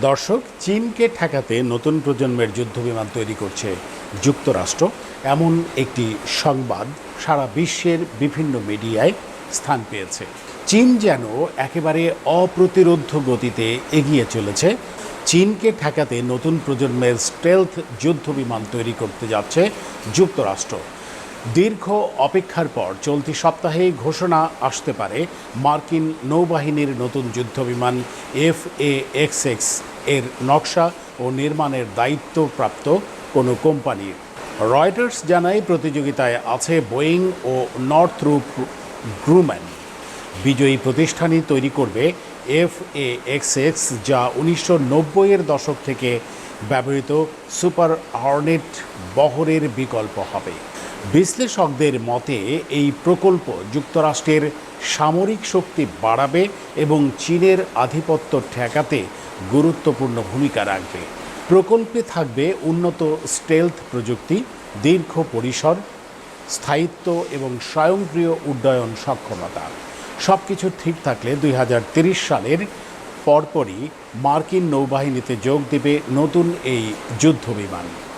দর্শক, চীনকে ঠেকাতে নতুন প্রজন্মের যুদ্ধবিমান তৈরি করছে যুক্তরাষ্ট্র। এমন একটি সংবাদ সারা বিশ্বের বিভিন্ন মিডিয়ায় স্থান পেয়েছে। চীন যেন একেবারে অপ্রতিরোধ গতিতে এগিয়ে চলেছে। চীনকে ঠেকাতে নতুন প্রজন্মের স্টেলথ যুদ্ধবিমান তৈরি করতে যাচ্ছে যুক্তরাষ্ট্র। দীর্ঘ অপেক্ষার পর চলতি সপ্তাহেই ঘোষণা আসতে পারে মার্কিন নৌবাহিনীর নতুন যুদ্ধবিমান এফ এ এক্স এক্সের নকশা ও নির্মাণের দায়িত্বপ্রাপ্ত কোনো কোম্পানির রয়টার্স জানায়, প্রতিযোগিতায় আছে বোয়িং ও নর্থরুপ গ্রুম্যান। বিজয়ী প্রতিষ্ঠানই তৈরি করবে এফ এ এক্স এক্স, যা উনিশশো নব্বইয়ের দশক থেকে ব্যবহৃত সুপার হর্নেট বহরের বিকল্প হবে। বিশ্লেষকদের মতে, এই প্রকল্প যুক্তরাষ্ট্রের সামরিক শক্তি বাড়াবে এবং চীনের আধিপত্য ঠেকাতে গুরুত্বপূর্ণ ভূমিকা রাখবে। প্রকল্পে থাকবে উন্নত স্টেলথ প্রযুক্তি, দীর্ঘ পরিসর, স্থায়িত্ব এবং স্বয়ংক্রিয় উড্ডয়ন সক্ষমতা। সব কিছু ঠিক থাকলে দুই সালের পরপরই মার্কিন নৌবাহিনীতে যোগ দেবে নতুন এই যুদ্ধবিমান।